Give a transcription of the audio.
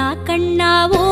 கண்ணா கண்ணாவோ?